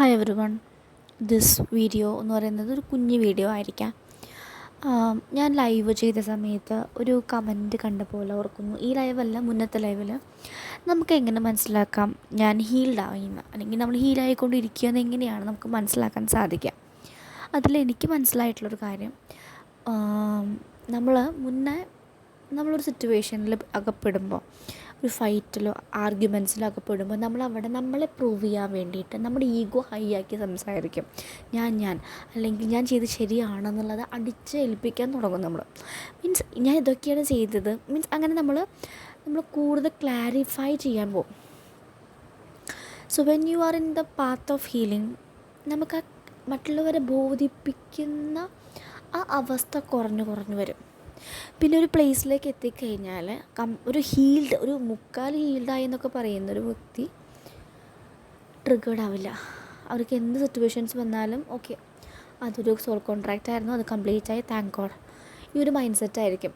Hi everyone this video എന്ന് പറയുന്നത് ഒരു കുഞ്ഞു വീഡിയോ ആയിരിക്കാം. ഞാൻ ലൈവ് ചെയ്ത സമയത്ത് ഒരു കമന്റ് കണ്ട പോലെ ഓർക്കുന്നു. ഈ ലൈവല്ല മുന്നത്തെ ലൈവിൽ നമുക്ക് എങ്ങനെ മനസ്സിലാക്കാം? ഞാൻ ഹീൽഡ് ആവുന്ന അല്ലെങ്കിൽ നമ്മൾ ഹീലായിക്കൊണ്ടിരിക്കുക എന്ന് എങ്ങനെയാണ് നമുക്ക് മനസ്സിലാക്കാൻ സാധിക്കുക. അതിൽ എനിക്ക് മനസ്സിലായിട്ടുള്ളൊരു കാര്യം നമ്മൾ മുന്നേ നമ്മളൊരു സിറ്റുവേഷനിൽ അകപ്പെടുമ്പോൾ ഒരു ഫൈറ്റിലോ ആർഗ്യുമെൻസിലോ അകപ്പെടുമ്പോൾ നമ്മൾ അവിടെ നമ്മളെ പ്രൂവ് ചെയ്യാൻ വേണ്ടിയിട്ട് നമ്മുടെ ഈഗോ ഹൈ ആക്കി സംസാരിക്കും. ഞാൻ ഞാൻ. അല്ലെങ്കിൽ ഞാൻ ചെയ്ത് ശരിയാണെന്നുള്ളത് അടിച്ചേൽപ്പിക്കാൻ തുടങ്ങും നമ്മൾ മീൻസ് ഞാൻ ഇതൊക്കെയാണ് ചെയ്തത്. മീൻസ് അങ്ങനെ നമ്മൾ നമ്മൾ കൂടുതൽ ക്ലാരിഫൈ ചെയ്യാൻ പോകും. So when you are in the path of healing നമുക്ക് മറ്റുള്ളവരെ ബോധിപ്പിക്കുന്ന ആ അവസ്ഥ കുറഞ്ഞു കുറഞ്ഞു വരും. പിന്നെ ഒരു പ്ലേസിലേക്ക് എത്തിക്കഴിഞ്ഞാൽ കം ഒരു ഹീൽഡ് ഒരു മുക്കാൽ ഹീൽഡായി എന്നൊക്കെ പറയുന്ന ഒരു വ്യക്തി ട്രിഗേർഡ് ആവില്ല. അവർക്ക് എന്ത് സിറ്റുവേഷൻസ് വന്നാലും ഓക്കെ അതൊരു സോൾ കോൺട്രാക്റ്റ് ആയിരുന്നു അത് കംപ്ലീറ്റ് ആയി താങ്ക് ഗോഡ് ഈ ഒരു മൈൻഡ് സെറ്റ് ആയിരിക്കും.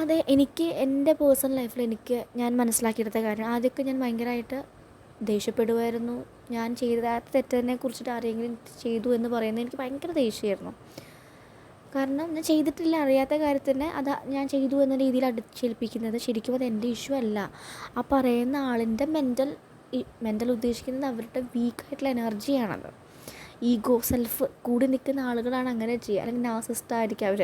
അതെ എനിക്ക് എന്റെ പേഴ്സണൽ ലൈഫിൽ എനിക്ക് ഞാൻ മനസ്സിലാക്കിയെടുത്ത കാര്യം ആദ്യമൊക്കെ ഞാൻ ഭയങ്കരമായിട്ട് ദേഷ്യപ്പെടുമായിരുന്നു ഞാൻ ചെയ്ത തെറ്റിനെ കുറിച്ചിട്ട് ആരെങ്കിലും ചെയ്തു എന്ന് പറയുന്നത് എനിക്ക് ഭയങ്കര ദേഷ്യമായിരുന്നു. കാരണം ഞാൻ ചെയ്തിട്ടില്ല അറിയാത്ത കാര്യത്തിന് അത് ഞാൻ ചെയ്തു എന്ന രീതിയിൽ അടിച്ചേൽപ്പിക്കുന്നത് ശരിക്കും അത് എന്റെ ഇഷ്യൂ അല്ല. ആ പറയുന്ന ആളിന്റെ മെന്റൽ മെന്റൽ ഉദ്ദേശിക്കുന്നത് അവരുടെ വീക്കായിട്ടുള്ള എനർജിയാണത് ഈഗോ സെൽഫ് കൂടി നിൽക്കുന്ന ആളുകളാണ് അങ്ങനെ ചെയ്യുക. അല്ലെങ്കിൽ നാസിസ്റ്റ് ആയിരിക്കും അവർ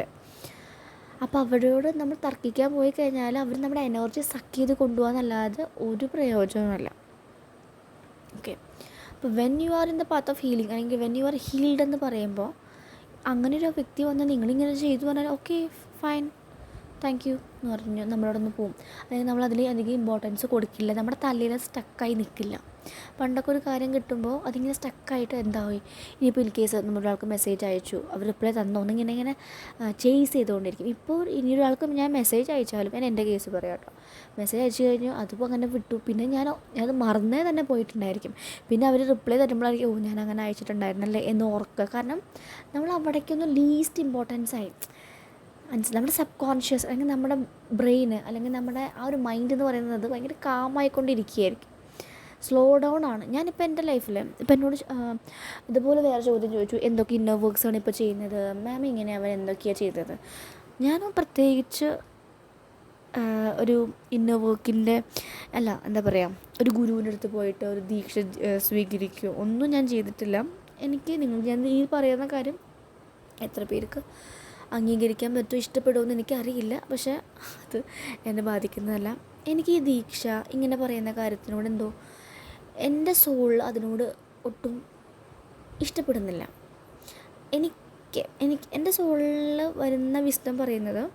അപ്പോൾ അവരോട് നമ്മൾ തർക്കിക്കാൻ പോയി കഴിഞ്ഞാൽ അവർ നമ്മുടെ എനർജി സക്ക് ചെയ്ത് കൊണ്ടുപോകാന്നല്ലാതെ ഒരു പ്രയോജനമല്ല ഓക്കെ അപ്പോൾ when you are in the path of healing അല്ലെങ്കിൽ വെൻ യു ആർ ഹീൽഡ് എന്ന് പറയുമ്പോൾ അങ്ങനെ ഒരു വ്യക്തി വന്ന് നിങ്ങളിങ്ങനെ ചെയ്തു പറഞ്ഞാൽ ഓക്കെ ഫൈൻ താങ്ക് യു എന്ന് പറഞ്ഞു നമ്മളോടൊന്ന് പോവും. അല്ലെങ്കിൽ നമ്മൾ അതിൽ അധികം ഇമ്പോർട്ടൻസ് കൊടുക്കില്ല. നമ്മുടെ തലയിൽ സ്റ്റക്കായി നിൽക്കില്ല. പണ്ടൊക്കെ ഒരു കാര്യം കിട്ടുമ്പോൾ അതിങ്ങനെ സ്റ്റക്കായിട്ട് എന്താവും ഇനിയിപ്പോൾ ഇൻ കേസ് നമ്മളൊരാൾക്ക് മെസ്സേജ് അയച്ചു അവർ റിപ്ലൈ തന്നോ? എന്നിങ്ങനെ ഇങ്ങനെ ചേസ് ചെയ്തുകൊണ്ടിരിക്കും. ഇപ്പോൾ ഇനി ഒരാൾക്ക് ഞാൻ മെസ്സേജ് അയച്ചാലും ഞാൻ എന്റെ കേസ് പറയാം കേട്ടോ മെസ്സേജ് അയച്ചു കഴിഞ്ഞു അതിപ്പോൾ അങ്ങനെ വിട്ടു. പിന്നെ ഞാൻ അത് മറന്നേ തന്നെ പോയിട്ടുണ്ടായിരിക്കും. പിന്നെ അവർ റിപ്ലൈ തരുമ്പോഴായിരിക്കും ഓ ഞാൻ അങ്ങനെ അയച്ചിട്ടുണ്ടായിരുന്നല്ലേ എന്ന് ഓർക്കുക. കാരണം നമ്മൾ അവിടേക്കൊന്ന് ലീസ്റ്റ് ഇമ്പോർട്ടൻസ് ആയി. നമ്മുടെ സബ് കോൺഷ്യസ് അല്ലെങ്കിൽ നമ്മുടെ ബ്രെയിന് അല്ലെങ്കിൽ നമ്മുടെ ആ ഒരു മൈൻഡ് എന്ന് പറയുന്നത് ഭയങ്കര കാമായിക്കൊണ്ടിരിക്കുകയായിരിക്കും സ്ലോ ഡൗൺ ആണ്. ഞാനിപ്പോൾ എന്റെ ലൈഫിൽ ഇപ്പം എന്നോട് ഇതുപോലെ വേറെ ചോദ്യം ചോദിച്ചു എന്തൊക്കെ ഇന്നർ വർക്ക്സാണ് ഇപ്പോൾ ചെയ്യുന്നത്? മാം ഇങ്ങനെ അവൻ എന്തൊക്കെയാണ് ചെയ്തത്? ഞാൻ പ്രത്യേകിച്ച് ഒരു ഇന്നർ വർക്കിന്റെ അല്ല എന്താ പറയുക ഒരു ഗുരുവിന്റെ അടുത്ത് പോയിട്ട് ഒരു ദീക്ഷ സ്വീകരിക്കുകയോ ഒന്നും ഞാൻ ചെയ്തിട്ടില്ല. എനിക്ക് നിങ്ങൾ ഞാൻ ഈ പറയുന്ന കാര്യം എത്ര പേർക്ക് അംഗീകരിക്കാൻ പറ്റുമോ ഇഷ്ടപ്പെടുമോ എനിക്കറിയില്ല. പക്ഷേ അത് എന്നെ ബാധിക്കുന്നതല്ല. എനിക്ക് ഈ ദീക്ഷ ഇങ്ങനെ പറയുന്ന കാര്യത്തിനോട് എന്തോ എന്റെ സോൾ അതിനോട് ഒട്ടും ഇഷ്ടപ്പെടുന്നില്ല. എനിക്ക് എനിക്ക് എന്റെ സോളിൽ വരുന്ന വിസ്തം പറയുന്നത്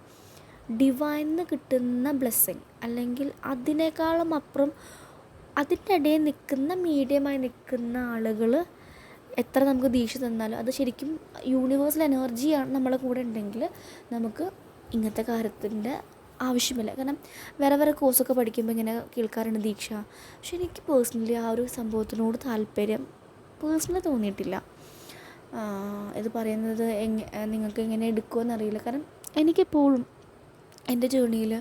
ഡിവൈന്ന് കിട്ടുന്ന ബ്ലെസ്സിങ് അല്ലെങ്കിൽ അതിനേക്കാളും അപ്പുറം അതിന്റെ ഇടയിൽ നിൽക്കുന്ന മീഡിയമായി നിൽക്കുന്ന ആളുകൾ എത്ര നമുക്ക് ദീക്ഷ തന്നാലും അത് ശരിക്കും യൂണിവേഴ്സൽ എനർജിയാണ് നമ്മളെ കൂടെ ഉണ്ടെങ്കിൽ നമുക്ക് ഇങ്ങനത്തെ കാര്യത്തിന്റെ ആവശ്യമില്ല. കാരണം വേറെ വേറെ കോഴ്സൊക്കെ പഠിക്കുമ്പോൾ ഇങ്ങനെ കേൾക്കാറുണ്ട് ദീക്ഷ. പക്ഷെ എനിക്ക് പേഴ്സണലി ആ ഒരു സംഭവത്തിനോട് താല്പര്യം പേഴ്സണലി തോന്നിയിട്ടില്ല. ഇത് പറയുന്നത് എങ്ങ നിങ്ങൾക്ക് എങ്ങനെ എടുക്കുമെന്നറിയില്ല കാരണം എനിക്കെപ്പോഴും എന്റെ ജേണിയിൽ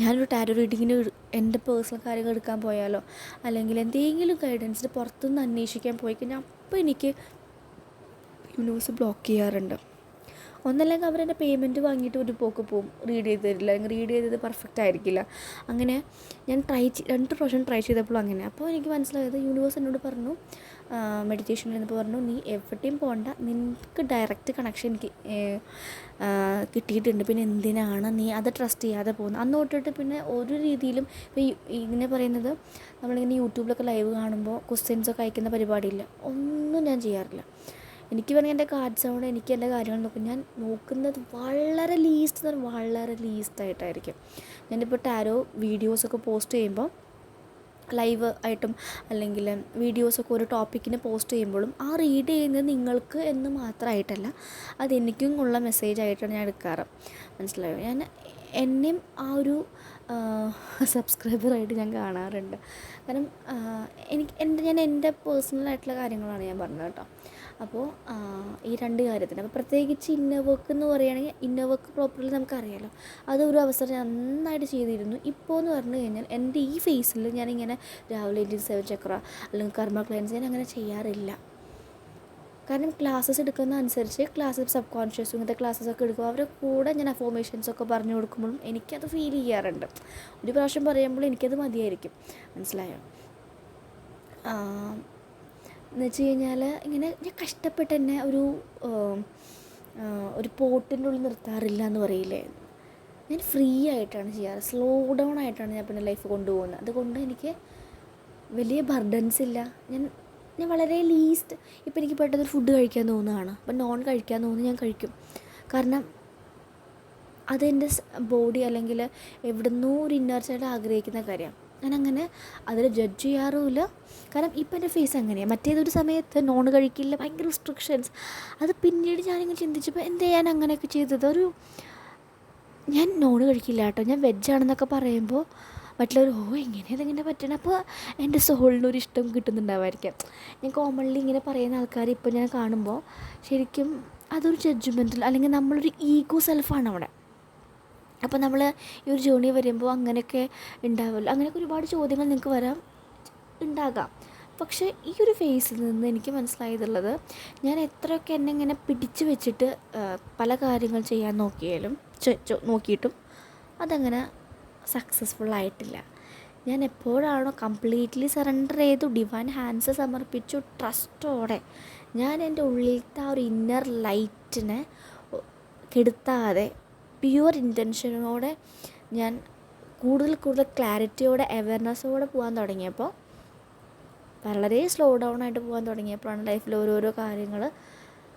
ഞാനൊരു ടാരോ റീഡിങ്ങിന് എന്റെ പേഴ്സണൽ കാര്യങ്ങൾ എടുക്കാൻ പോയാലോ അല്ലെങ്കിൽ എന്തെങ്കിലും ഗൈഡൻസിന് പുറത്തുനിന്ന് അന്വേഷിക്കാൻ പോയി കഴിഞ്ഞാൽ അപ്പോൾ എനിക്ക് യൂണിവേഴ്സ് ബ്ലോക്ക് ചെയ്യാറുണ്ട്. ഒന്നല്ലെങ്കിൽ അവരെന്റെ പേയ്മെന്റ് വാങ്ങിയിട്ട് ഒരു പോക്ക് പോവും. റീഡ് ചെയ്ത് തരില്ല. അല്ലെങ്കിൽ റീഡ് ചെയ്തത് പെർഫെക്റ്റ് ആയിരിക്കില്ല. അങ്ങനെ ഞാൻ ട്രൈ രണ്ട് പ്രാവശ്യം ട്രൈ ചെയ്തപ്പോഴും അങ്ങനെ. അപ്പോൾ എനിക്ക് മനസ്സിലായത് യൂണിവേഴ്സ് എന്നോട് പറഞ്ഞു മെഡിറ്റേഷൻ എന്നപ്പോൾ പറഞ്ഞു നീ എവിടെയും പോകണ്ട നിനക്ക് ഡയറക്റ്റ് കണക്ഷൻ എനിക്ക് കിട്ടിയിട്ടുണ്ട്. പിന്നെ എന്തിനാണ് നീ അത് ട്രസ്റ്റ് ചെയ്യാതെ പോകുന്നത് അന്ന് തൊട്ടിട്ട് പിന്നെ ഒരു രീതിയിലും ഇങ്ങനെ പറയുന്നത് നമ്മളിങ്ങനെ യൂട്യൂബിലൊക്കെ ലൈവ് കാണുമ്പോൾ ക്വസ്റ്റ്യൻസൊക്കെ അയക്കുന്ന പരിപാടിയില്ല. ഒന്നും ഞാൻ ചെയ്യാറില്ല. എനിക്ക് വേണമെങ്കിൽ എന്റെ കാർഡ് സൗണ്ട് എനിക്ക് എന്റെ കാര്യങ്ങൾ നോക്കും. ഞാൻ നോക്കുന്നത് വളരെ ലീസ്റ്റ് വളരെ ലീസ്റ്റ് ആയിട്ടായിരിക്കും. ഞാനിപ്പോൾ ടാരോ വീഡിയോസൊക്കെ പോസ്റ്റ് ചെയ്യുമ്പോൾ ലൈവ് ആയിട്ടും അല്ലെങ്കിൽ വീഡിയോസൊക്കെ ഒരു ടോപ്പിക്കിന് പോസ്റ്റ് ചെയ്യുമ്പോഴും ആ റീഡ് ചെയ്യുന്നത് നിങ്ങൾക്ക് എന്ന് മാത്രമായിട്ടല്ല അതെനിക്കും ഉള്ള മെസ്സേജ് ആയിട്ടാണ് ഞാൻ എടുക്കാറ്. മനസ്സിലായോ? ഞാൻ എന്നെയും ആ ഒരു സബ്സ്ക്രൈബറായിട്ട് ഞാൻ കാണാറുണ്ട്. കാരണം എനിക്ക് എന്റെ ഞാൻ എന്റെ പേഴ്സണലായിട്ടുള്ള കാര്യങ്ങളാണ് ഞാൻ പറഞ്ഞത് കേട്ടോ. അപ്പോൾ ഈ രണ്ട് കാര്യത്തിന്. അപ്പോൾ പ്രത്യേകിച്ച് ഇന്നർ വർക്ക് എന്ന് പറയുകയാണെങ്കിൽ ഇന്നർ വർക്ക് പ്രോപ്പർലി നമുക്കറിയാലോ. ഒരു അവസരം ഞാൻ നന്നായിട്ട് ചെയ്തിരുന്നു. ഇപ്പോൾ എന്ന് പറഞ്ഞു കഴിഞ്ഞാൽ എന്റെ ഈ ഫേസിൽ ഞാനിങ്ങനെ രാവിലെ എഴുതി സെവൻ ചക്ര അല്ലെങ്കിൽ കർമ്മ ക്ലയൻസ് ഞാൻ അങ്ങനെ ചെയ്യാറില്ല. കാരണം ക്ലാസ്സസ് എടുക്കുന്ന അനുസരിച്ച് ക്ലാസ് സബ് കോൺഷ്യസ് ഇങ്ങനത്തെ ക്ലാസ്സസ് ഒക്കെ എടുക്കും അവരുടെ കൂടെ ഞാൻ അഫോമേഷൻസ് ഒക്കെ പറഞ്ഞു കൊടുക്കുമ്പോഴും എനിക്കത് ഫീൽ ചെയ്യാറുണ്ട്. ഒരു പ്രാവശ്യം പറയുമ്പോൾ എനിക്കത് മതിയായിരിക്കും. മനസ്സിലായോ? എന്ന് വെച്ച് കഴിഞ്ഞാൽ ഇങ്ങനെ ഞാൻ കഷ്ടപ്പെട്ട് തന്നെ ഒരു ഒരു പോട്ടിന്റെ ഉള്ളിൽ നിർത്താറില്ല എന്ന് പറയില്ലേ? ഞാൻ ഫ്രീ ആയിട്ടാണ് ചെയ്യാറ്. സ്ലോ ഡൗൺ ആയിട്ടാണ് ഞാൻ പിന്നെ ലൈഫ് കൊണ്ടുപോകുന്നത്. അതുകൊണ്ട് എനിക്ക് വലിയ ബർഡൻസ് ഇല്ല. ഞാൻ ഞാൻ വളരെ ലീസ്റ്റ് ഇപ്പം എനിക്ക് പെട്ടെന്ന് ഫുഡ് കഴിക്കാൻ തോന്നുകയാണ്. അപ്പം നോൺ കഴിക്കാൻ തോന്നുന്നു ഞാൻ കഴിക്കും. കാരണം അതെന്റെ ബോഡി അല്ലെങ്കിൽ എവിടുന്നോ ഒരു ഇന്നർ സൈഡ് ആഗ്രഹിക്കുന്ന കാര്യമാണ്. ഞാനങ്ങനെ അതിൽ ജഡ്ജ് ചെയ്യാറുമില്ല. കാരണം ഇപ്പം എന്റെ ഫേസ് അങ്ങനെയാണ് മറ്റേതൊരു സമയത്ത് നോൺ കഴിക്കില്ല ഭയങ്കര റിസ്ട്രിക്ഷൻസ് അത് പിന്നീട് ഞാനിങ്ങനെ ചിന്തിച്ചപ്പോൾ എന്താ ഞാൻ അങ്ങനെയൊക്കെ ചെയ്തത്? ഒരു ഞാൻ നോൺ കഴിക്കില്ല കേട്ടോ. ഞാൻ വെജാണെന്നൊക്കെ പറയുമ്പോൾ മറ്റുള്ളവർ ഓ എങ്ങനെയാണ് ഇതെങ്ങനെ പറ്റണം? അപ്പോൾ എന്റെ സോളിനൊരു ഇഷ്ടം കിട്ടുന്നുണ്ടാവായിരിക്കാം ഞാൻ കോമൺലി ഇങ്ങനെ പറയുന്ന ആൾക്കാർ ഇപ്പോൾ ഞാൻ കാണുമ്പോൾ ശരിക്കും അതൊരു ജഡ്ജ്മെന്റൽ അല്ലെങ്കിൽ നമ്മളൊരു ഈഗോ സെൽഫാണ് അവിടെ. അപ്പോൾ നമ്മൾ ഈ ഒരു ജേണി വരുമ്പോൾ അങ്ങനെയൊക്കെ ഉണ്ടാവുമല്ലോ. അങ്ങനെയൊക്കെ ഒരുപാട് ചോദ്യങ്ങൾ നിങ്ങൾക്ക് വരാം ഉണ്ടാകാം. പക്ഷേ ഈ ഒരു ഫേസിൽ നിന്ന് എനിക്ക് മനസ്സിലായതുള്ളത് ഞാൻ എത്രയൊക്കെ എന്നെ ഇങ്ങനെ പിടിച്ചു വെച്ചിട്ട് പല കാര്യങ്ങൾ ചെയ്യാൻ നോക്കിയാലും നോക്കിയിട്ടും അതങ്ങനെ സക്സസ്ഫുൾ ആയിട്ടില്ല. ഞാൻ എപ്പോഴാണോ കംപ്ലീറ്റ്ലി സറണ്ടർ ചെയ്തു ഡിവൈൻ ഹാൻഡ്സ് സമർപ്പിച്ചു ട്രസ്റ്റോടെ ഞാൻ എന്റെ ഉള്ളിലത്തെ ആ ഒരു ഇന്നർ ലൈറ്റിനെ കെടുത്താതെ പ്യുവർ ഇന്റൻഷനോടെ ഞാൻ കൂടുതൽ കൂടുതൽ ക്ലാരിറ്റിയോടെ അവയർനെസ്സോടെ പോകാൻ തുടങ്ങിയപ്പോൾ വളരെ സ്ലോ ഡൗൺ ആയിട്ട് പോകാൻ തുടങ്ങിയപ്പോഴാണ് ലൈഫിൽ ഓരോരോ കാര്യങ്ങൾ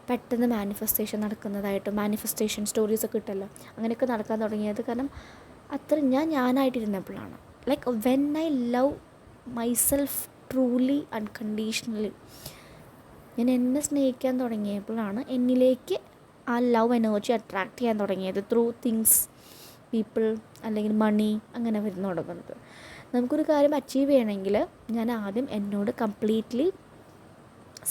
പെട്ടെന്ന് മാനിഫെസ്റ്റേഷൻ നടക്കുന്നതായിട്ട് മാനിഫെസ്റ്റേഷൻ സ്റ്റോറീസൊക്കെ കിട്ടല്ലോ അങ്ങനെയൊക്കെ നടക്കാൻ തുടങ്ങിയത് കാരണം അത്ര ഞാൻ ഞാനായിട്ടിരുന്നപ്പോഴാണ്. Like when I love myself truly unconditionally ഞാൻ എന്നെ സ്നേഹിക്കാൻ തുടങ്ങിയപ്പോഴാണ് എന്നിലേക്ക് ആ ലവ് എനർജി അട്രാക്ട് ചെയ്യാൻ തുടങ്ങിയത് ത്രൂ തിങ്സ് പീപ്പിൾ അല്ലെങ്കിൽ മണി അങ്ങനെ വരുന്നു തുടങ്ങുന്നത് നമുക്കൊരു കാര്യം അച്ചീവ് ചെയ്യണമെങ്കിൽ ഞാൻ ആദ്യം എന്നോട് കംപ്ലീറ്റ്ലി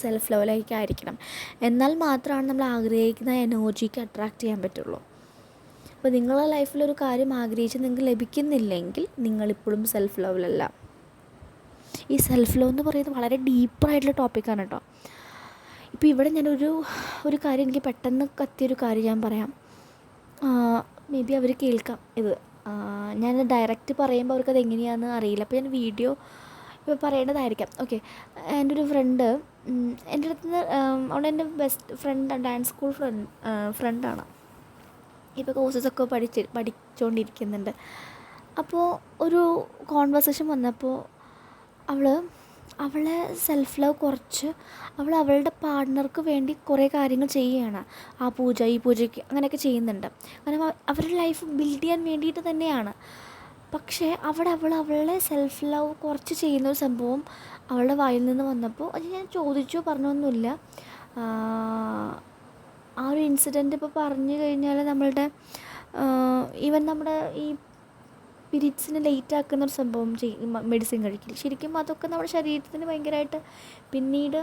സെൽഫ് ലെവലിലേക്ക് ആയിരിക്കണം. എന്നാൽ മാത്രമാണ് നമ്മൾ ആഗ്രഹിക്കുന്ന എനർജിക്ക് അട്രാക്ട് ചെയ്യാൻ പറ്റുള്ളൂ. അപ്പോൾ നിങ്ങളുടെ ഒരു കാര്യം ആഗ്രഹിച്ച് നിങ്ങൾക്ക് ലഭിക്കുന്നില്ലെങ്കിൽ നിങ്ങളിപ്പോഴും സെൽഫ് ലെവലല്ല ഈ സെൽഫ് ലവ് എന്ന് പറയുന്നത് വളരെ ഡീപ്പറായിട്ടുള്ള ടോപ്പിക്കാണ് കേട്ടോ ഇപ്പോൾ ഇവിടെ ഞാനൊരു ഒരു കാര്യം എനിക്ക് പെട്ടെന്ന് കത്തിയൊരു കാര്യം ഞാൻ പറയാം. മേ ബി അവർ കേൾക്കാം. ഇത് ഞാൻ ഡയറക്റ്റ് പറയുമ്പോൾ അവർക്കത് എങ്ങനെയാണെന്ന് അറിയില്ല. അപ്പോൾ ഞാൻ വീഡിയോ ഇപ്പോൾ പറയേണ്ടതായിരിക്കാം. ഓക്കെ എന്റെ ഒരു ഫ്രണ്ട് എന്റെ അടുത്ത് നിന്ന് അവിടെ എന്റെ best friend dance school friend ഫ്രണ്ടാണ് ഇപ്പോൾ കോഴ്സസൊക്കെ പഠിച്ച് പഠിച്ചുകൊണ്ടിരിക്കുന്നുണ്ട് അപ്പോൾ ഒരു കോൺവെർസേഷൻ വന്നപ്പോൾ അവൾ അവളെ സെൽഫ് ലവ് കുറച്ച് അവൾ അവളുടെ പാർട്ട്ണർക്ക് വേണ്ടി കുറേ കാര്യങ്ങൾ ചെയ്യുകയാണ് ആ പൂജ ഈ പൂജയ്ക്ക് അങ്ങനെയൊക്കെ ചെയ്യുന്നുണ്ട്. അങ്ങനെ അവരുടെ ലൈഫ് ബിൽഡ് ചെയ്യാൻ വേണ്ടിയിട്ട് തന്നെയാണ്. പക്ഷേ അവിടെ അവൾ അവളുടെ സെൽഫ് ലവ് കുറച്ച് ചെയ്യുന്ന ഒരു സംഭവം അവളുടെ വായിൽ നിന്ന് വന്നപ്പോൾ അത് ഞാൻ ചോദിച്ചു പറഞ്ഞൊന്നുമില്ല. ആ ഒരു ഇൻസിഡന്റ് ഇപ്പോൾ പറഞ്ഞു കഴിഞ്ഞാൽ നമ്മളുടെ ഈവൻ നമ്മുടെ ഈ പീരീഡ്സിന് ലേറ്റ് ആക്കുന്ന ഒരു സംഭവം ചെയ്യും മെഡിസിൻ കഴിക്കില്ല. ശരിക്കും അതൊക്കെ നമ്മുടെ ശരീരത്തിന് ഭയങ്കരമായിട്ട് പിന്നീട്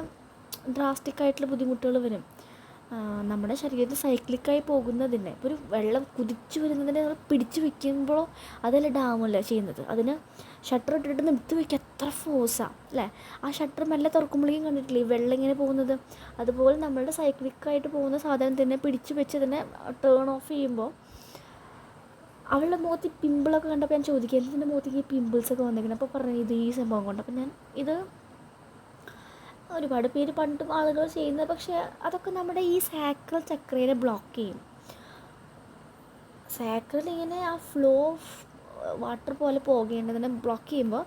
ഡ്രാസ്റ്റിക് ആയിട്ടുള്ള ബുദ്ധിമുട്ടുകൾ വരും. നമ്മുടെ ശരീരത്തിൽ സൈക്ലിക്കായി പോകുന്നതിനെ ഒരു വെള്ളം കുതിച്ചു വരുന്നതിനെ നമ്മൾ പിടിച്ചു വെക്കുമ്പോഴോ അതല്ല ഡാമല്ല ചെയ്യുന്നത്. അതിന് ഷട്ടർ ഇട്ടിട്ട് നിർത്തി വയ്ക്കുക എത്ര ഫോഴ്സാണ് അല്ലേ? ആ ഷട്ടർ മെല്ലെ തുറക്കുമ്പോഴേക്കും കണ്ടിട്ടില്ലേ? വെള്ളം ഇങ്ങനെ പോകുന്നത്. അതുപോലെ നമ്മളുടെ സൈക്ലിക്കായിട്ട് പോകുന്ന സാധനം തന്നെ പിടിച്ചു വെച്ച് തന്നെ ടേൺ ഓഫ് ചെയ്യുമ്പോൾ അവളുടെ മുഖത്ത് പിമ്പിളൊക്കെ കണ്ടപ്പോൾ ഞാൻ ചോദിക്കുക എന്തിന്റെ മുഖത്തേക്ക് ഈ പിമ്പിൾസൊക്കെ വന്നിരിക്കുന്നത് അപ്പോൾ പറഞ്ഞു ഇത് ഈ സംഭവം കൊണ്ട്. അപ്പം ഞാൻ ഇത് ഒരുപാട് പേര് പണ്ടും ആളുകൾ ചെയ്യുന്നത് പക്ഷേ അതൊക്കെ നമ്മുടെ ഈ സാക്രൽ ചക്രയെ ബ്ലോക്ക് ചെയ്യും. സാക്രൽ ഇങ്ങനെ ആ ഫ്ലോ ഓഫ് വാട്ടർ പോലെ പോകേണ്ടതിനെ ബ്ലോക്ക് ചെയ്യുമ്പോൾ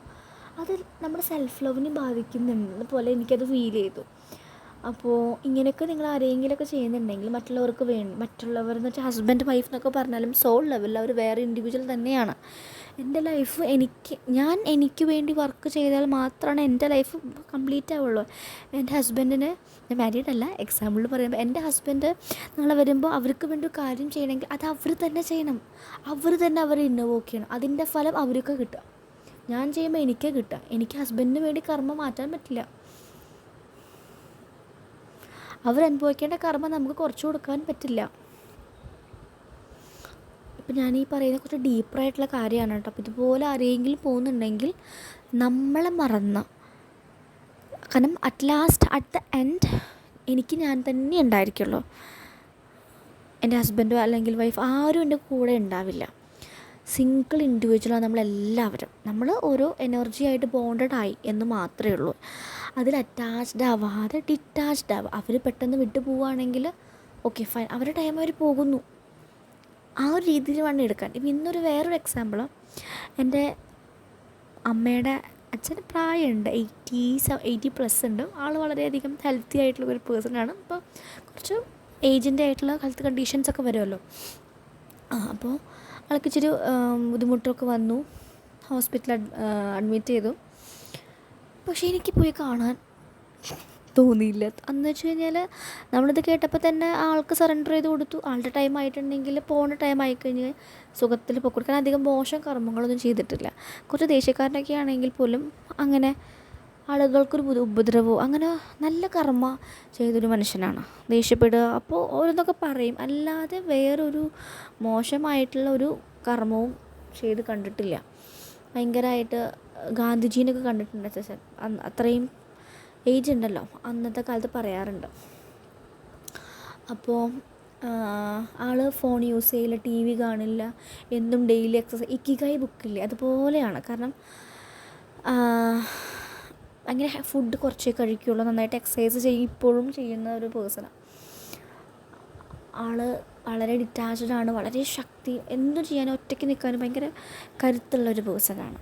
അത് നമ്മുടെ സെൽഫ് ലവിനെ ബാധിക്കുന്നുണ്ട് പോലെ എനിക്കത് ഫീൽ ചെയ്തു. അപ്പോൾ ഇങ്ങനെയൊക്കെ നിങ്ങൾ ആരെങ്കിലുമൊക്കെ ചെയ്യുന്നുണ്ടെങ്കിൽ മറ്റുള്ളവർക്ക് വേണ്ടി മറ്റുള്ളവർ എന്ന് വെച്ചാൽ ഹസ്ബൻഡ് വൈഫ് എന്നൊക്കെ പറഞ്ഞാലും സോൾ ലെവലിൽ അവർ വേറെ ഇൻഡിവിജ്വൽ തന്നെയാണ്. എന്റെ ലൈഫ് എനിക്ക് ഞാൻ എനിക്ക് വേണ്ടി വർക്ക് ചെയ്താൽ മാത്രമാണ് എന്റെ ലൈഫ് കംപ്ലീറ്റ് ആവുള്ളൂ. എന്റെ ഹസ്ബൻഡിന് ഞാൻ മാരീഡ് അല്ല എക്സാമ്പിൾ പറയുമ്പോൾ എന്റെ ഹസ്ബൻഡ് നാളെ വരുമ്പോൾ അവർക്ക് വേണ്ടി ഒരു കാര്യം ചെയ്യണമെങ്കിൽ അത് അവർ തന്നെ ചെയ്യണം. അവർ തന്നെ അവരെ ഇന്നോവോക്ക് ചെയ്യണം. അതിന്റെ ഫലം അവർക്ക് കിട്ടുക. ഞാൻ ചെയ്യുമ്പോൾ എനിക്കേ കിട്ടുക. എനിക്ക് ഹസ്ബൻഡിന് വേണ്ടി കർമ്മം മാറ്റാൻ പറ്റില്ല. അവരനുഭവിക്കേണ്ട കർമ്മം നമുക്ക് കുറച്ച് കൊടുക്കാൻ പറ്റില്ല. ഇപ്പം ഞാൻ ഈ പറയുന്ന കുറച്ച് ഡീപ്പറായിട്ടുള്ള കാര്യമാണ് കേട്ടോ. അപ്പോൾ ഇതുപോലെ ആരെങ്കിലും പോകുന്നുണ്ടെങ്കിൽ നമ്മളെ മറന്ന് കാരണം at last at the end എനിക്ക് ഞാൻ തന്നെ ഉണ്ടായിരിക്കുള്ളൂ. എന്റെ ഹസ്ബൻഡോ അല്ലെങ്കിൽ വൈഫ് ആരും എന്റെ കൂടെ ഉണ്ടാവില്ല. സിംഗിൾ ഇൻഡിവിജ്വലാണ് നമ്മളെല്ലാവരും. നമ്മൾ ഓരോ എനർജി ആയിട്ട് ബോണ്ടഡ് ആയി എന്ന് മാത്രമേ ഉള്ളൂ. അതിൽ അറ്റാച്ച്ഡ് ആവാതെ ഡിറ്റാച്ച്ഡ് ആവുക. അവർ പെട്ടെന്ന് വിട്ടു പോവുകയാണെങ്കിൽ ഓക്കെ ഫൈൻ അവരുടെ ടൈം അവർ പോകുന്നു. ആ ഒരു രീതിയിൽ വേണം എടുക്കാൻ. ഇപ്പം ഇന്നൊരു വേറൊരു എക്സാമ്പിൾ എന്റെ അമ്മയുടെ അച്ഛന് പ്രായമുണ്ട്. എയ്റ്റി എയ്റ്റി പ്ലസ് ഉണ്ട്. ആൾ വളരെയധികം ഹെൽത്തി ആയിട്ടുള്ള ഒരു പേഴ്സണാണ് അപ്പോൾ കുറച്ച് ഏജിന്റെ ആയിട്ടുള്ള ഹെൽത്ത് കണ്ടീഷൻസ് ഒക്കെ വരുമല്ലോ. ആ അപ്പോൾ ആൾക്ക് ഇച്ചിരി ബുദ്ധിമുട്ടൊക്കെ വന്നു. ഹോസ്പിറ്റലിൽ അഡ്മിറ്റ് ചെയ്തു. പക്ഷേ എനിക്ക് പോയി കാണാൻ തോന്നിയില്ല. അന്ന് വെച്ച് കഴിഞ്ഞാൽ നമ്മളിത് കേട്ടപ്പോൾ തന്നെ ആൾക്ക് സറണ്ടർ ചെയ്ത് കൊടുത്തു. ആളുടെ ടൈം ആയിട്ടുണ്ടെങ്കിൽ പോണ ടൈം ആയിക്കഴിഞ്ഞ് സുഖത്തിൽ പൊക്കൊടുക്കാൻ അധികം മോശം കർമ്മങ്ങളൊന്നും ചെയ്തിട്ടില്ല. കുറച്ച് ദേഷ്യക്കാരനൊക്കെ ആണെങ്കിൽ പോലും അങ്ങനെ ആളുകൾക്കൊരു ബുദ്ധ ഉപദ്രവവും അങ്ങനെ നല്ല കർമ്മ ചെയ്തൊരു മനുഷ്യനാണ്. ദേഷ്യപ്പെടുക അപ്പോൾ ഓരോന്നൊക്കെ പറയും. അല്ലാതെ വേറൊരു മോശമായിട്ടുള്ള ഒരു കർമ്മവും ചെയ്ത് കണ്ടിട്ടില്ല. ഭയങ്കരമായിട്ട് ഗാന്ധിജീനൊക്കെ കണ്ടിട്ടുണ്ട് അച്ഛൻ അത്രയും ഏജ് ഉണ്ടല്ലോ. അന്നത്തെ കാലത്ത് പറയാറുണ്ട്. അപ്പോൾ ആൾ ഫോൺ യൂസ് ചെയ്യില്ല ടി വി കാണില്ല എന്നും ഡെയിലി എക്സസൈസ് ഇക്കിക്കായി ബുക്കില്ലേ അതുപോലെയാണ്. കാരണം അങ്ങനെ ഫുഡ് കുറച്ചേ കഴിക്കുകയുള്ളൂ നന്നായിട്ട് എക്സസൈസ് ചെയ്യും. ഇപ്പോഴും ചെയ്യുന്ന ഒരു പേഴ്സണാണ് ആൾ വളരെ ഡിറ്റാച്ച്ഡ് ആണ്. വളരെ ശക്തി എന്തും ചെയ്യാനും ഒറ്റയ്ക്ക് നിൽക്കാനും ഭയങ്കര കരുത്തുള്ള ഒരു പേഴ്സണാണ്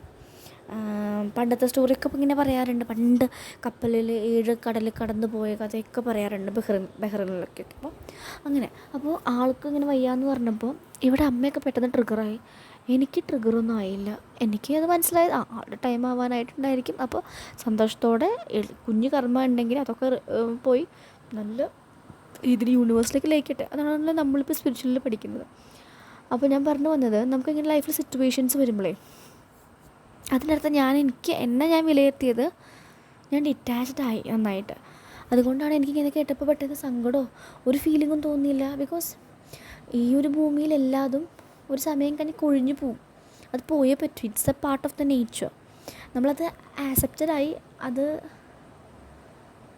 പണ്ടത്തെ സ്റ്റോറിയൊക്കെ ഇങ്ങനെ പറയാറുണ്ട്. പണ്ട് കപ്പലിൽ ഏഴ് കടൽ കടന്നു പോയ കഥയൊക്കെ പറയാറുണ്ട് ബഹ്റിൻ ബഹ്റിനിലൊക്കെ. അപ്പോൾ അങ്ങനെ. അപ്പോൾ ആൾക്ക് ഇങ്ങനെ വയ്യാന്ന് പറഞ്ഞപ്പോൾ ഇവിടെ അമ്മയൊക്കെ പെട്ടെന്ന് ട്രിഗറായി എനിക്ക് ട്രിഗറൊന്നും ആയില്ല. എനിക്ക് അത് മനസ്സിലായത് ആ ആളുടെ ടൈം ആവാനായിട്ടുണ്ടായിരിക്കും. അപ്പോൾ സന്തോഷത്തോടെ കുഞ്ഞു കർമ്മ ഉണ്ടെങ്കിൽ അതൊക്കെ പോയി നല്ല രീതിയിൽ യൂണിവേഴ്സിലേക്ക് ലയിക്കട്ടെ. അതാണല്ലോ നമ്മളിപ്പോൾ സ്പിരിച്വലിൽ പഠിക്കുന്നത്. അപ്പോൾ ഞാൻ പറഞ്ഞു വന്നത് നമുക്കിങ്ങനെ ലൈഫിൽ സിറ്റുവേഷൻസ് വരുമ്പോഴേ അതിനർത്ഥം ഞാൻ എനിക്ക് എന്നെ ഞാൻ വിലയിരുത്തിയത് ഞാൻ ഡിറ്റാച്ച്ഡ് ആയി നന്നായിട്ട്. അതുകൊണ്ടാണ് എനിക്ക് ഇങ്ങനെ കേട്ടപ്പോൾ പെട്ടെന്ന് സങ്കടമോ ഒരു ഫീലിങ്ങും തോന്നിയില്ല. ബിക്കോസ് ഈ ഒരു ഭൂമിയിൽ എല്ലാതും ഒരു സമയം കഴിഞ്ഞ് കൊഴിഞ്ഞു പോവും. അത് പോയേ പറ്റൂ. It's a part of the nature നമ്മളത് ആക്സെപ്റ്റഡായി അത്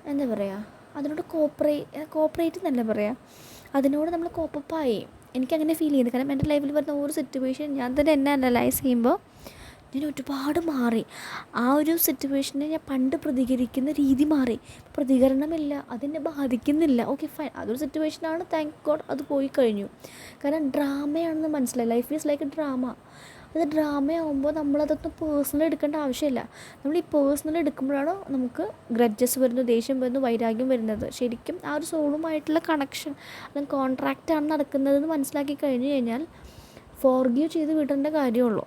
എന്താ പറയുക അതിനോട് കോപ്പറേ കോപ്പറേറ്റ് എന്നല്ല പറയുക അതിനോട് നമ്മൾ കോപ്പപ്പായി എനിക്കങ്ങനെ ഫീൽ ചെയ്യുന്നത് കാരണം എന്റെ ലൈഫിൽ വരുന്ന ഓരോ സിറ്റുവേഷൻ ഞാൻ തന്നെ എന്നെ അനലൈസ് ചെയ്യുമ്പോൾ ഞാൻ ഒരുപാട് മാറി. ആ ഒരു സിറ്റുവേഷനെ ഞാൻ പണ്ട് പ്രതികരിക്കുന്ന രീതി മാറി. പ്രതികരണമില്ല അതെന്നെ ബാധിക്കുന്നില്ല. ഓക്കെ ഫൈൻ അതൊരു സിറ്റുവേഷനാണ് താങ്ക് ഗോഡ് അത് പോയി കഴിഞ്ഞു. കാരണം ഡ്രാമയാണെന്ന് മനസ്സിലായി. Life is like a drama അത് ഡ്രാമയാകുമ്പോൾ നമ്മളതൊന്നും പേഴ്സണൽ എടുക്കേണ്ട ആവശ്യമില്ല. നമ്മൾ ഈ പേഴ്സണൽ എടുക്കുമ്പോഴാണ് നമുക്ക് ഗ്രഡ്ജസ് വരുന്നത് ദേഷ്യം വരുന്നു വൈരാഗ്യം വരുന്നത്. ശരിക്കും ആ ഒരു സോളുമായിട്ടുള്ള കണക്ഷൻ അല്ലെങ്കിൽ കോൺട്രാക്റ്റാണ് നടക്കുന്നതെന്ന് മനസ്സിലാക്കി കഴിഞ്ഞു കഴിഞ്ഞാൽ ഫോർഗീവ് ചെയ്ത് വിടേണ്ട കാര്യമുള്ളൂ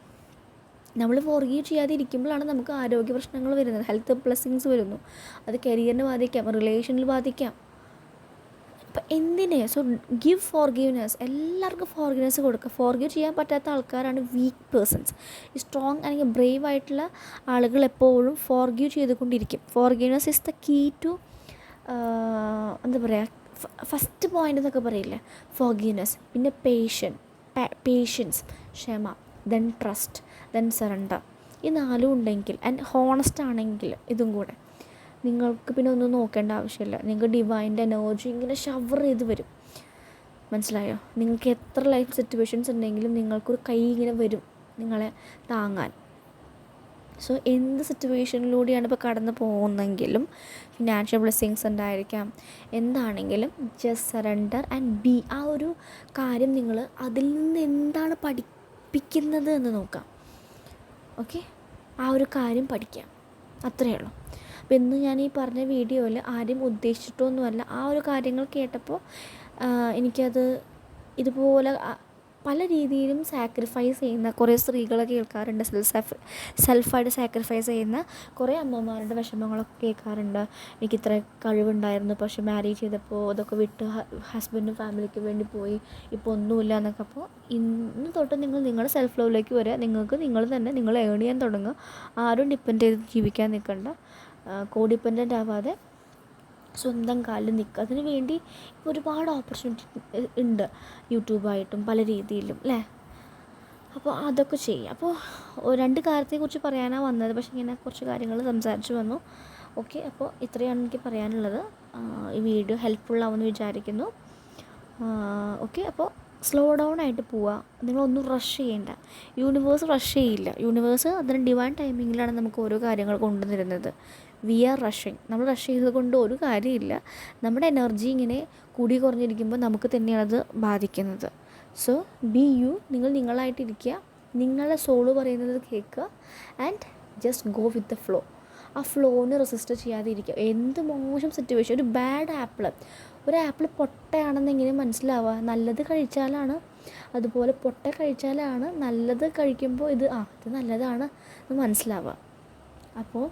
നമ്മൾ ഫോർഗീവ് ചെയ്യാതെ ഇരിക്കുമ്പോഴാണ് നമുക്ക് ആരോഗ്യ പ്രശ്നങ്ങൾ വരുന്നത്. ഹെൽത്ത് ബ്ലെസ്സിങ്സ് വരുന്നു. അത് കരിയറിനെ ബാധിക്കാം. റിലേഷനിൽ ബാധിക്കാം. അപ്പം എന്തിനെ? സോ ഗിവ് ഫോർഗീവ്നെസ് എല്ലാവർക്കും ഫോർഗീവ്നെസ് കൊടുക്കുക. ഫോർഗീവ് ചെയ്യാൻ പറ്റാത്ത ആൾക്കാരാണ് വീക്ക് പേഴ്സൺസ് ഈ സ്ട്രോങ് അല്ലെങ്കിൽ ബ്രേവ് ആയിട്ടുള്ള ആളുകൾ എപ്പോഴും ഫോർഗീവ് ചെയ്തുകൊണ്ടിരിക്കും. Forgiveness is the key to എന്താ പറയുക ഫസ്റ്റ് പോയിന്റ് എന്നൊക്കെ പറയില്ലേ? ഫോർഗീവ്നെസ് പിന്നെ പേഷ്യൻ പേഷ്യൻസ് ക്ഷമ. ദെൻ ട്രസ്റ്റ് ദെൻ സറണ്ടർ ഈ നാലും ഉണ്ടെങ്കിൽ ആൻഡ് ഹോണസ്റ്റ് ആണെങ്കിൽ ഇതും കൂടെ. നിങ്ങൾക്ക് പിന്നെ ഒന്നും നോക്കേണ്ട ആവശ്യമില്ല. നിങ്ങൾക്ക് ഡിവൈന്റെ എനർജി ഇങ്ങനെ ഷവർ ചെയ്ത് വരും. മനസ്സിലായോ? നിങ്ങൾക്ക് എത്ര ലൈഫ് സിറ്റുവേഷൻസ് ഉണ്ടെങ്കിലും നിങ്ങൾക്കൊരു കൈ ഇങ്ങനെ വരും നിങ്ങളെ താങ്ങാൻ. സോ എന്ത് സിറ്റുവേഷനിലൂടെയാണ് ഇപ്പോൾ കടന്നു പോകുന്നെങ്കിലും ഫിനാൻഷ്യൽ ബ്ലെസ്സിങ്സ് ഉണ്ടായിരിക്കാം. എന്താണെങ്കിലും ജസ്റ്റ് സറണ്ടർ ആൻഡ് ബി ആ ഒരു കാര്യം നിങ്ങൾ അതിൽ നിന്ന് എന്താണ് പഠിപ്പിക്കുന്നത് എന്ന് നോക്കാം. ഓക്കെ ആ ഒരു കാര്യം പഠിക്കാം. അത്രയേ ഉള്ളൂ. അപ്പോൾ ഇന്ന് ഞാൻ ഈ പറഞ്ഞ വീഡിയോയിൽ ആരും ഉദ്ദേശിച്ചിട്ടൊന്നുമല്ല ആ ഒരു കാര്യങ്ങൾ കേട്ടപ്പോൾ എനിക്കത് ഇതുപോലെ പല രീതിയിലും സാക്രിഫൈസ് ചെയ്യുന്ന കുറേ സ്ത്രീകളെ കേൾക്കാറുണ്ട്. സെൽഫ് സെൽഫായിട്ട് സാക്രിഫൈസ് ചെയ്യുന്ന കുറേ അമ്മമാരുടെ വിഷമങ്ങളൊക്കെ കേൾക്കാറുണ്ട്. എനിക്ക് ഇത്ര കഴിവുണ്ടായിരുന്നു. പക്ഷെ മാരേജ് ചെയ്തപ്പോൾ അതൊക്കെ വിട്ട് ഹസ്ബൻഡും ഫാമിലിക്ക് വേണ്ടി പോയി. ഇപ്പോൾ ഒന്നുമില്ല എന്നൊക്കെ. അപ്പോൾ ഇന്ന് തൊട്ട് നിങ്ങൾ നിങ്ങളുടെ സെൽഫ് ലവിലേക്ക് വരിക. നിങ്ങൾക്ക് നിങ്ങൾ തന്നെ നിങ്ങൾ ഏൺ ചെയ്യാൻ തുടങ്ങുക. ആരും ഡിപ്പെൻഡ് ചെയ്ത് ജീവിക്കാൻ നിൽക്കണ്ട. കോഡിപ്പെൻഡന്റ് ആവാതെ സ്വന്തം കാലിൽ നിൽക്കുക. അതിന് വേണ്ടി ഒരുപാട് ഓപ്പർച്യൂണിറ്റി ഉണ്ട് യൂട്യൂബായിട്ടും പല രീതിയിലും അല്ലേ? അപ്പോൾ അതൊക്കെ ചെയ്യുക അപ്പോൾ രണ്ട് കാര്യത്തെക്കുറിച്ച് പറയാനാണ് വന്നത്. പക്ഷേ ഇങ്ങനെ കുറച്ച് കാര്യങ്ങൾ സംസാരിച്ച് വന്നു. ഓക്കെ അപ്പോൾ ഇത്രയാണ് എനിക്ക് പറയാനുള്ളത്. ഈ വീഡിയോ ഹെൽപ്ഫുൾ ആവുമെന്ന് വിചാരിക്കുന്നു. ഓക്കെ അപ്പോൾ സ്ലോ ഡൗൺ ആയിട്ട് പോവുക. നിങ്ങളൊന്നും റഷ് ചെയ്യേണ്ട. യൂണിവേഴ്സ് റഷ് ചെയ്യില്ല. യൂണിവേഴ്സ് അതിന് ഡിവൈൻ ടൈമിങ്ങിലാണ് നമുക്ക് ഓരോ കാര്യങ്ങൾ കൊണ്ടുവന്നിരുന്നത്. വി ആർ റഷിങ് നമ്മൾ റഷ് ചെയ്തത് കൊണ്ട് ഒരു കാര്യമില്ല. നമ്മുടെ എനർജി ഇങ്ങനെ കൂടി കുറഞ്ഞിരിക്കുമ്പോൾ നമുക്ക് തന്നെയാണ് അത് ബാധിക്കുന്നത്. സോ ബി യു നിങ്ങൾ നിങ്ങളായിട്ടിരിക്കുക. നിങ്ങളുടെ സോൾ പറയുന്നത് കേൾക്കുക. And just go with the flow ആ ഫ്ലോന് റെസിസ്റ്റ് ചെയ്യാതെ ഇരിക്കുക എന്ത് മോശം സിറ്റുവേഷൻ ഒരു ബാഡ് ആപ്പിൾ ഒരു ആപ്പിൾ പൊട്ടയാണെന്ന് എങ്ങനെ മനസ്സിലാവുക. നല്ലത് കഴിച്ചാലാണ്. അതുപോലെ പൊട്ട കഴിച്ചാലാണ്. നല്ലത് കഴിക്കുമ്പോൾ ഇത് ആ ഇത് നല്ലതാണ് എന്ന് മനസ്സിലാവുക. അപ്പോൾ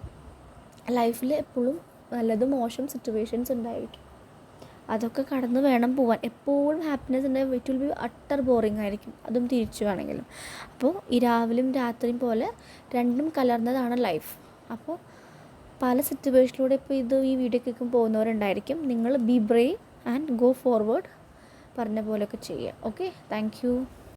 ലൈഫിൽ എപ്പോഴും നല്ലതും മോശം സിറ്റുവേഷൻസ് ഉണ്ടായിരിക്കും. അതൊക്കെ കടന്ന് വേണം പോവാൻ. എപ്പോഴും ഹാപ്പിനെസ് ഉണ്ടായി it will be utter boring ആയിരിക്കും. അതും തിരിച്ചു വേണമെങ്കിലും. അപ്പോൾ ഈ രാവിലെയും രാത്രിയും പോലെ രണ്ടും കലർന്നതാണ് ലൈഫ് അപ്പോൾ പല സിറ്റുവേഷനിലൂടെ ഇപ്പോൾ ഇത് ഈ വീഡിയോ കേൾക്കും പോകുന്നവരുണ്ടായിരിക്കും. നിങ്ങൾ be brave and go forward പറഞ്ഞ പോലെയൊക്കെ ചെയ്യുക. Okay thank